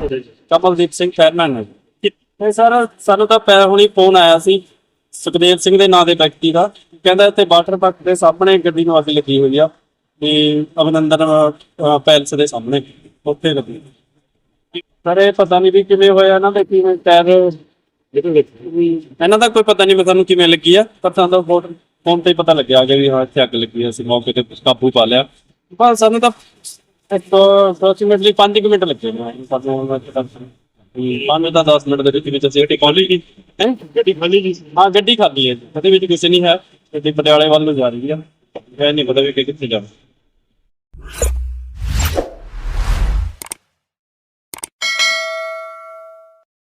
Kamaldeep Singh fireman ਹੈ ਤੇ sir, ਸਾਨੂੰ ਤਾਂ ਪੈ ਹੁਣੀ ਫੋਨ ਆਇਆ ਸੀ ਸੁਖਦੇਵ ਸਿੰਘ ਦੇ ਨਾਂ ਦੇ ਵਿਅਕਤੀ ਦਾ। ਕਹਿੰਦਾ ਇੱਥੇ ਵਾਟਰ ਪਾਰਕ ਦੇ ਸਾਹਮਣੇ ਗੱਡੀ ਨੂੰ ਅੱਗ ਲੱਗੀ ਹੋਈ ਆ। ਤੇ ਅਭਿਨੰਦਨ ਪੈਲਸ ਦੇ ਸਾਹਮਣੇ। ਉੱਥੇ ਲੱਗੀ। ਸਰ, ਇਹ ਪਤਾ ਨਹੀਂ ਵੀ ਕਿਵੇਂ ਹੋਇਆ ਇਹਨਾਂ ਦੇ, ਕਿਵੇਂ ਟਾਇਰ ਇਹਨਾਂ ਦਾ ਕੋਈ ਪਤਾ ਨਹੀਂ ਵੀ ਸਾਨੂੰ ਕਿਵੇਂ ਲੱਗੀ ਆ, ਪਰ ਸਾਨੂੰ ਤਾਂ ਫੋਨ ਫੋਨ ਤੇ ਪਤਾ ਲੱਗਿਆ ਕਿ ਵੀ ਹਾਂ, ਇੱਥੇ ਅੱਗ ਲੱਗੀ ਆ, ਅਸੀਂ ਮੌਕੇ ਤੇ ਕਾਬੂ ਪਾ ਲਿਆ। ਬਸ ਸਾਨੂੰ ਤਾਂ ਅਪਰੋਕਸੀਮੇਟਲੀ 5 ਮਿੰਟ ਲੱਗੇ ਨੇ। ਸਾਨੂੰ ਪੰਜ ਤਾਂ 10 ਮਿੰਟ ਦੇ ਵਿੱਚ ਵਿੱਚ ਅਸੀਂ ਗੱਡੀ ਖਾਲੀ ਗਈ ਹੈ? ਗੱਡੀ ਖਾਲੀ ਹਾਂ ਗੱਡੀ ਖਾਲੀ ਹੈ ਉਹਦੇ ਵਿੱਚ ਕਿਸੇ ਨਹੀਂ ਹੈ। ਗੱਡੀ ਪਟਿਆਲੇ ਵੱਲ ਨੂੰ ਜਾ ਰਹੀ ਆ ਇਹ ਨਹੀਂ ਪਤਾ ਵੀ ਕਿੱਥੇ ਜਾਣਾ